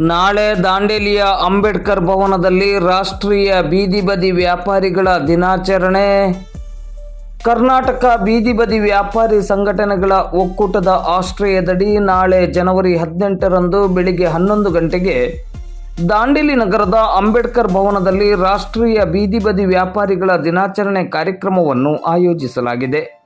ನಾಳೆ ದಾಂಡೇಲಿಯ ಅಂಬೇಡ್ಕರ್ ಭವನದಲ್ಲಿ ರಾಷ್ಟ್ರೀಯ ಬೀದಿ ಬದಿ ವ್ಯಾಪಾರಿಗಳ ದಿನಾಚರಣೆ. ಕರ್ನಾಟಕ ಬೀದಿ ಬದಿ ವ್ಯಾಪಾರಿ ಸಂಘಟನೆಗಳ ಒಕ್ಕೂಟದ ಆಶ್ರಯದಡಿ ನಾಳೆ ಜನವರಿ ಹದಿನೆಂಟರಂದು ಬೆಳಿಗ್ಗೆ ಹನ್ನೊಂದು ಗಂಟೆಗೆ ದಾಂಡೇಲಿ ನಗರದ ಅಂಬೇಡ್ಕರ್ ಭವನದಲ್ಲಿ ರಾಷ್ಟ್ರೀಯ ಬೀದಿ ಬದಿ ವ್ಯಾಪಾರಿಗಳ ದಿನಾಚರಣೆ ಕಾರ್ಯಕ್ರಮವನ್ನು ಆಯೋಜಿಸಲಾಗಿದೆ.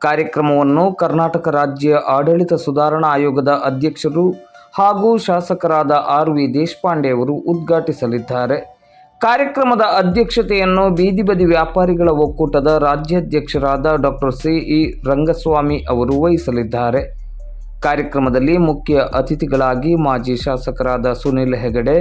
ಕಾರ್ಯಕ್ರಮವನ್ನು ಕರ್ನಾಟಕ ರಾಜ್ಯ ಆಡಳಿತ ಸುಧಾರಣಾ ಆಯೋಗದ ಅಧ್ಯಕ್ಷರು ಹಾಗೂ ಶಾಸಕರಾದ ಆರ್ ವಿ ದೇಶಪಾಂಡೆ ಅವರು ಉದ್ಘಾಟಿಸಲಿದ್ದಾರೆ. ಕಾರ್ಯಕ್ರಮದ ಅಧ್ಯಕ್ಷತೆಯನ್ನು ಬೀದಿ ಬದಿ ವ್ಯಾಪಾರಿಗಳ ಒಕ್ಕೂಟದ ರಾಜ್ಯಾಧ್ಯಕ್ಷರಾದ ಡಾಕ್ಟರ್ ಸಿ. ಇ. ರಂಗಸ್ವಾಮಿ ಅವರು ವಹಿಸಲಿದ್ದಾರೆ. ಕಾರ್ಯಕ್ರಮದಲ್ಲಿ ಮುಖ್ಯ ಅತಿಥಿಗಳಾಗಿ ಮಾಜಿ ಶಾಸಕರಾದ ಸುನಿಲ್ ಹೆಗಡೆ,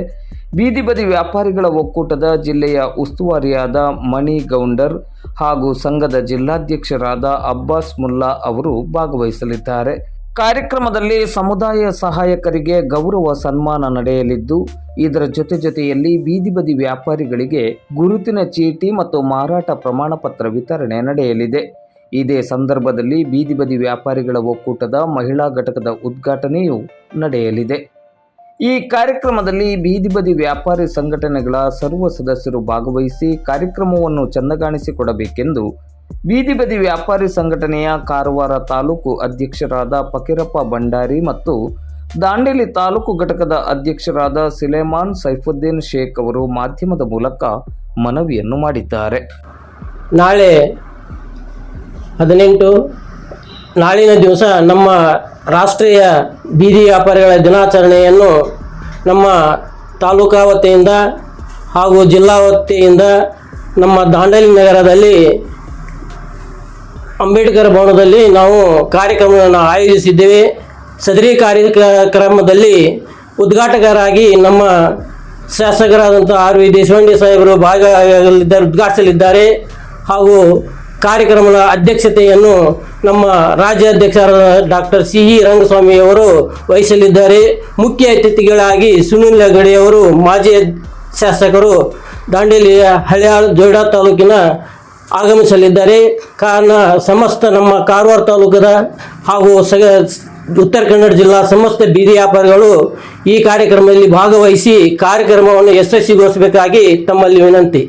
ಬೀದಿ ಬದಿ ವ್ಯಾಪಾರಿಗಳ ಒಕ್ಕೂಟದ ಜಿಲ್ಲೆಯ ಉಸ್ತುವಾರಿಯಾದ ಮಣಿ ಗೌಂಡರ್ ಹಾಗೂ ಸಂಘದ ಜಿಲ್ಲಾಧ್ಯಕ್ಷರಾದ ಅಬ್ಬಾಸ್ ಮುಲ್ಲಾ ಅವರು ಭಾಗವಹಿಸಲಿದ್ದಾರೆ. ಕಾರ್ಯಕ್ರಮದಲ್ಲಿ ಸಮುದಾಯ ಸಹಾಯಕರಿಗೆ ಗೌರವ ಸನ್ಮಾನ ನಡೆಯಲಿದ್ದು, ಇದರ ಜೊತೆ ಜೊತೆಯಲ್ಲಿ ಬೀದಿ ಬದಿ ವ್ಯಾಪಾರಿಗಳಿಗೆ ಗುರುತಿನ ಚೀಟಿ ಮತ್ತು ಮಾರಾಟ ಪ್ರಮಾಣ ಪತ್ರ ವಿತರಣೆ ನಡೆಯಲಿದೆ. ಇದೇ ಸಂದರ್ಭದಲ್ಲಿ ಬೀದಿ ಬದಿ ವ್ಯಾಪಾರಿಗಳ ಒಕ್ಕೂಟದ ಮಹಿಳಾ ಘಟಕದ ಉದ್ಘಾಟನೆಯೂ ನಡೆಯಲಿದೆ. ಈ ಕಾರ್ಯಕ್ರಮದಲ್ಲಿ ಬೀದಿ ಬದಿ ವ್ಯಾಪಾರಿ ಸಂಘಟನೆಗಳ ಸರ್ವ ಸದಸ್ಯರು ಭಾಗವಹಿಸಿ ಕಾರ್ಯಕ್ರಮವನ್ನು ಚಂದಗಾಣಿಸಿಕೊಡಬೇಕೆಂದು ಬೀದಿ ಬದಿ ವ್ಯಾಪಾರಿ ಸಂಘಟನೆಯ ಕಾರವಾರ ತಾಲೂಕು ಅಧ್ಯಕ್ಷರಾದ ಫಕೀರಪ್ಪ ಭಂಡಾರಿ ಮತ್ತು ದಾಂಡೇಲಿ ತಾಲೂಕು ಘಟಕದ ಅಧ್ಯಕ್ಷರಾದ ಸಿಲೇಮಾನ್ ಸೈಫುದ್ದೀನ್ ಶೇಖ್ ಅವರು ಮಾಧ್ಯಮದ ಮೂಲಕ ಮನವಿಯನ್ನು ಮಾಡಿದ್ದಾರೆ. ನಾಳೆ ಹದಿನೆಂಟು, ನಾಳಿನ ದಿವಸ ನಮ್ಮ ರಾಷ್ಟ್ರೀಯ ಬೀದಿ ವ್ಯಾಪಾರಿಗಳ ದಿನಾಚರಣೆಯನ್ನು ನಮ್ಮ ತಾಲೂಕಾ ವತಿಯಿಂದ ಹಾಗೂ ಜಿಲ್ಲಾ ವತಿಯಿಂದ ನಮ್ಮ ದಾಂಡೇಲಿ ನಗರದಲ್ಲಿ ಅಂಬೇಡ್ಕರ್ ಭವನದಲ್ಲಿ ನಾವು ಕಾರ್ಯಕ್ರಮವನ್ನು ಆಯೋಜಿಸಿದ್ದೇವೆ. ಸದರಿ ಕಾರ್ಯಕ್ರಮದಲ್ಲಿ ಉದ್ಘಾಟಕರಾಗಿ ನಮ್ಮ ಶಾಸಕರಾದಂಥ ಆರ್ ವಿ ದೇಶಪಾಂಡೆ ಸಾಹೇಬರು ಭಾಗಲಿದ್ದಾರೆ ಉದ್ಘಾಟಿಸಲಿದ್ದಾರೆ. ಹಾಗೂ ಕಾರ್ಯಕ್ರಮದ ಅಧ್ಯಕ್ಷತೆಯನ್ನು ನಮ್ಮ ರಾಜ್ಯಾಧ್ಯಕ್ಷರಾದ ಡಾಕ್ಟರ್ ಸಿ ಇ ರಂಗಸ್ವಾಮಿ ಅವರು ವಹಿಸಲಿದ್ದಾರೆ. ಮುಖ್ಯ ಅತಿಥಿಗಳಾಗಿ ಸುನಿಲ್ ಗಡಿಯವರು ಮಾಜಿ ಶಾಸಕರು ದಾಂಡೇಲಿಯ ಹಳ್ಯಾಳ್ ಜೋಡಾ ತಾಲೂಕಿನ ಆಗಮಿಸಲಿದ್ದಾರೆ. ಕಾರಣ ಸಮಸ್ತ ನಮ್ಮ ಕಾರವಾರ ತಾಲೂಕದ ಹಾಗೂ ಸಗ ಉತ್ತರ ಕನ್ನಡ ಜಿಲ್ಲಾ ಸಮಸ್ತ ಬೀದಿ ವ್ಯಾಪಾರಿಗಳು ಈ ಕಾರ್ಯಕ್ರಮದಲ್ಲಿ ಭಾಗವಹಿಸಿ ಕಾರ್ಯಕ್ರಮವನ್ನು ಯಶಸ್ವಿಗೊಳಿಸಬೇಕಾಗಿ ತಮ್ಮಲ್ಲಿ ವಿನಂತಿ.